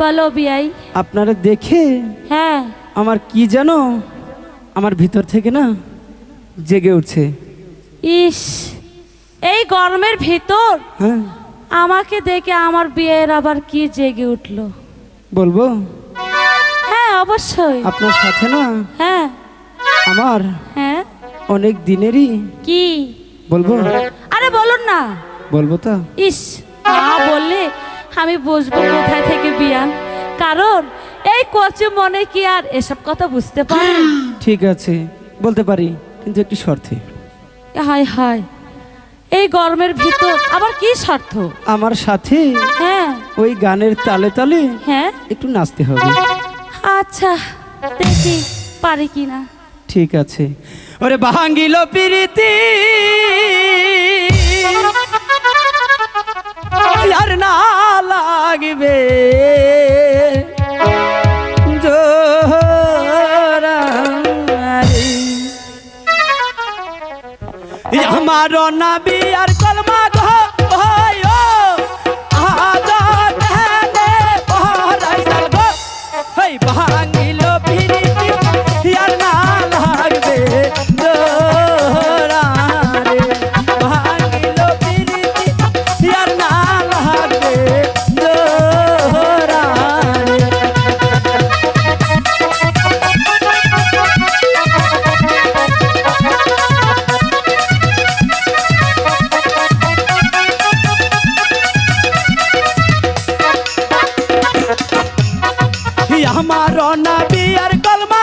বলো বিয়াই। আপনারা দেখে হ্যাঁ। আমার কি জানো আমার ভিতর থেকে না জেগে উঠছে। ইস এই গরমের ভিতর হ্যাঁ। আমাকে দেখে আমার বিয়ের আবার কি জেগে উঠল? বলব? হ্যাঁ অবশ্যই। আপনার সাথে না হ্যাঁ। আমার হ্যাঁ। অনেক দিনেরই কি? বলব? আরে বলুন না। বলব তো। ইস বললে আমি বুঝব কোথায় থেকে বিয়ান। কারণ এই কচি মনে কি আর এসব কথা বুঝতে পারে? ঠিক আছে বলতে পারি কিন্তু একটি শর্তে। হায় হায় এই গরমের ভিতর আবার কি স্বার্থ আমার সাথে হ্যাঁ। ওই গানের তালে তালে হ্যাঁ। একটু নাচতে হবে। আচ্ছা দেখি পারি কি না ঠিক আছে। ওরে ভাঙ্গিল পিরিতি নাবি আর কলমা তোমার অনাবি আর কলমা